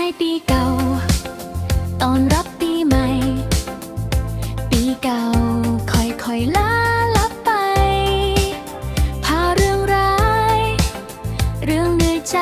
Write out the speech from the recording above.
ายปีเก่า ตอนรับปีใหม่ ปีเก่าค่อยค่อยลาลับไป พาเรื่องร้าย เรื่องเหนื่อยใจ